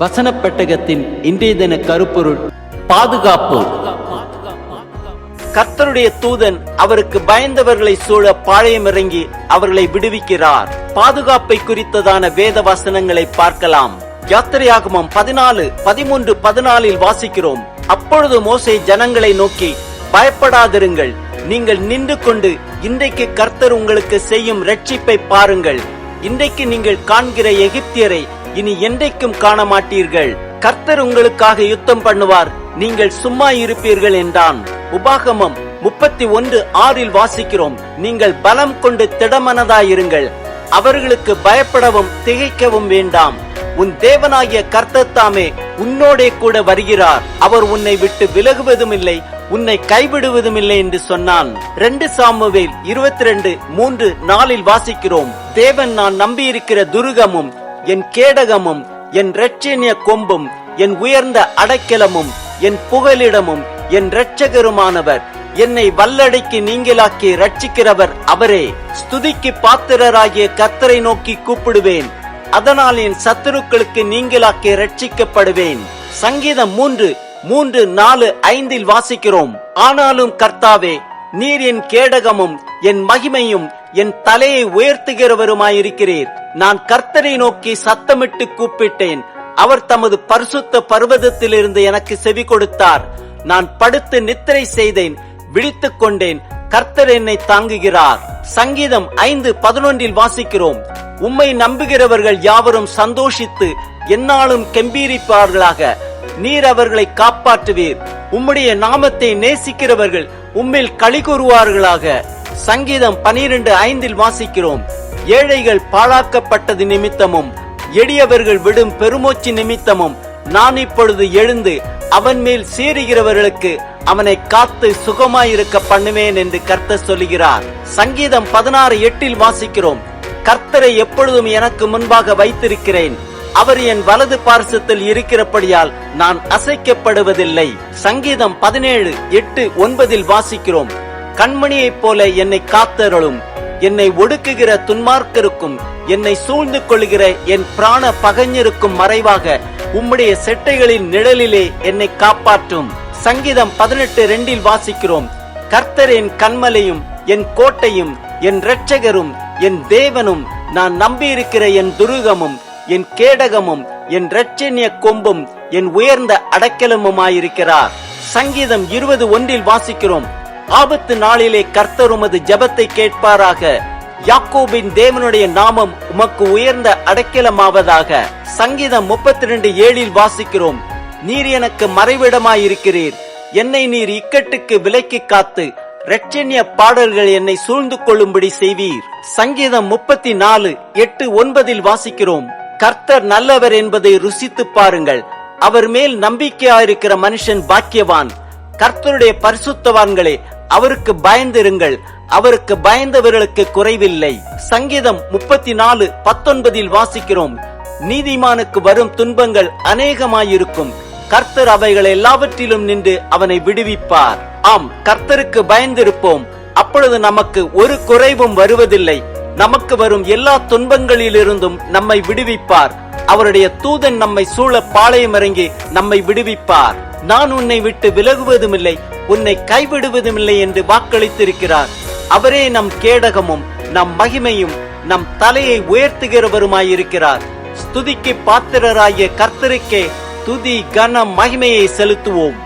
வசன பெட்டகத்தின் இன்றைய தின கருப்பொருள் பாதுகாப்பு. கர்த்தருடைய தூதன் அவருக்கு பயந்தவர்களை சூழ பாளையம் இறங்கி அவர்களை விடுவிக்கிறார். பாதுகாப்பை குறித்ததான வேத வசனங்களை பார்க்கலாம். யாத்திரையாகமம் பதினாலு பதிமூன்று பதினாலில் வாசிக்கிறோம். அப்பொழுது மோசை ஜனங்களை நோக்கி பயப்படாதிருங்கள். நீங்கள் நின்று கொண்டு இன்றைக்கு கர்த்தர் உங்களுக்கு செய்யும் ரட்சிப்பை பாருங்கள். இன்றைக்கு நீங்கள் காண்கிற எகிப்தியரை இனி என்றைக்கும் காண மாட்டீர்கள் கர்த்தர் உங்களுக்காக யுத்தம் பண்ணுவார். நீங்கள் சும்மா இருப்பீர்கள் என்றான். உபாகமம் முப்பத்தி ஒன்று ஆறில் வாசிக்கிறோம். நீங்கள் பலம் கொண்டு திடமனதாயிருங்கள். அவர்களுக்கு பயப்படவும் திகைக்கவும் வேண்டாம். உன் தேவனாகிய கர்த்தர் தாமே உன்னோடே கூட வருகிறார். அவர் உன்னை விட்டு விலகுவதும் இல்லை உன்னை கைவிடுவதும் இல்லை என்று சொன்னான். ரெண்டு சாமுவேல் இருபத்தி ரெண்டு மூன்று நாளில் வாசிக்கிறோம். தேவன் நான் நம்பியிருக்கிற துருகமும் என் கேடகமும் என் இரட்சணிய கொம்பும் என் உயர்ந்த அடைக்கலமும் என் புகலிடமும் என் இரட்சகருமானவர் என்னை வல்லடைக்கு நீங்களாக்கி ரட்சிக்கிறவர் அவரே. ஸ்துதிக்கு பாத்திரராகிய கர்த்தரை நோக்கி கூப்பிடுவேன். அதனால் என் சத்துருக்களுக்கு நீங்களாக்கி ரட்சிக்கப்படுவேன் சங்கீதம் மூன்று மூன்று நாலு ஐந்தில் வாசிக்கிறோம். ஆனாலும் கர்த்தாவே நீர் என் கேடகமும் என் மகிமையும் என் தலையை உயர்த்துகிறவருமாயிருக்கிறீர். நான் கர்த்தரை நோக்கி சத்தமிட்டு கூப்பிட்டேன். அவர் தமது பரிசுத்த பர்வதத்திலிருந்து எனக்கு செவி கொடுத்தார். நான் படுத்து நித்திரை செய்தேன் விழித்துக் கொண்டேன். கர்த்தர் என்னை தாங்குகிறார். சங்கீதம் ஐந்து பதினொன்றில் வாசிக்கிறோம். உம்மை நம்புகிறவர்கள் யாவரும் சந்தோஷித்து என்னாலும் கெம்பீரிப்பார்களாக. நீர் அவர்களை காப்பாற்றுவீர். உம்முடைய நாமத்தை நேசிக்கிறவர்கள் உம்மில் களி கூறுவார்களாக. சங்கீதம் பனிரெண்டு ஐந்தில் வாசிக்கிறோம். ஏழைகள் பாழாக்கப்பட்டது நிமித்தமும் எளியவர்கள் விடும் பெருமூச்சு நிமித்தமும் நான் இப்பொழுது எழுந்து அவன் மேல் சீறுகிறவர்களுக்கு அவனை காத்து சுகமாயிருக்க பண்ணுவேன் என்று கர்த்தர் சொல்லுகிறார். சங்கீதம் பதினாறு எட்டில் வாசிக்கிறோம். கர்த்தரை எப்பொழுதும் எனக்கு முன்பாக வைத்திருக்கிறேன். அவர் என் வலது பார்சத்தில் இருக்கிறபடியால் நான் அசைக்கப்படுவதில்லை. சங்கீதம் பதினேழு எட்டு ஒன்பதில் வாசிக்கிறோம். கண்மணியைப் போல என்னை காத்தருளும். என்னை ஒடுக்குகிற துன்மார்க்கருக்கும் என்னை சூழ்ந்து கொள்கிற என் பிராண பகைஞருக்கும் மறைவாக உம்முடைய செட்டைகளின் நிழலிலே என்னை காப்பாற்றும். சங்கீதம் பதினெட்டு ரெண்டில் வாசிக்கிறோம். கர்த்தர் என் கண்மலையும் என் கோட்டையும் என் இரட்சகரும் என் தேவனும் நான் நம்பியிருக்கிற என் துருகமும் என் கேடகமும் என் இரட்சணிய கொம்பும் என் உயர்ந்த அடைக்கலமுமாயிருக்கிறார். சங்கீதம் இருபது ஒன்றில் வாசிக்கிறோம். ஆபத்து நாளிலே கர்த்தர் உமது ஜபத்தை கேட்பாராக. யாக்கோபின் தேவனுடைய நாமம் உமக்கு உயர்ந்த அடைக்கலமாவதாக. சங்கீதம் முப்பத்தி ரெண்டு ஏழில் வாசிக்கிறோம். நீர் எனக்கு மறைவிடமாயிருக்கிறீர். என்னை நீர் இக்கட்டுக்கு விலக்கி காத்து இரட்சண்ய பாடல்கள் என்னை சூழ்ந்து கொள்ளும்படி செய்வீர். சங்கீதம் முப்பத்தி நாலு எட்டு ஒன்பதில் வாசிக்கிறோம். கர்த்தர் நல்லவர் என்பதை ருசித்து பாருங்கள். அவர் மேல் நம்பிக்கையா இருக்கிற மனுஷன் பாக்கியவான். கர்த்தருடைய பரிசுத்தவான்களே அவருக்கு பயந்திருங்கள். அவருக்கு பயந்தவர்களுக்கு குறைவில்லை. சங்கீதம் முப்பத்தி நாலு பத்தொன்பதில் வாசிக்கிறோம். நீதிமானுக்கு வரும் துன்பங்கள் அநேகமாயிருக்கும். கர்த்தர் அவைகள் எல்லாவற்றிலும் நின்று அவனை விடுவிப்பார். ஆம் கர்த்தருக்கு பயந்திருப்போம். அப்பொழுது நமக்கு ஒரு குறைவும் வருவதில்லை. நமக்கு வரும் எல்லா துன்பங்களிலிருந்தும் நம்மை விடுவிப்பார். அவருடைய தூதன் நம்மை சூழ பாளையம் இறங்கி நம்மை விடுவிப்பார். நான் உன்னை விட்டு விலகுவதுமில்லை உன்னை கைவிடுவதுமில்லை என்று வாக்களித்திருக்கிறார். அவரே நம் கேடகமும் நம் மகிமையும் நம் தலையை உயர்த்துகிறவருமாயிருக்கிறார். ஸ்துதிக்கு பாத்திரராகிய கர்த்தருக்கே துதி கன மகிமையை செலுத்துவோம்.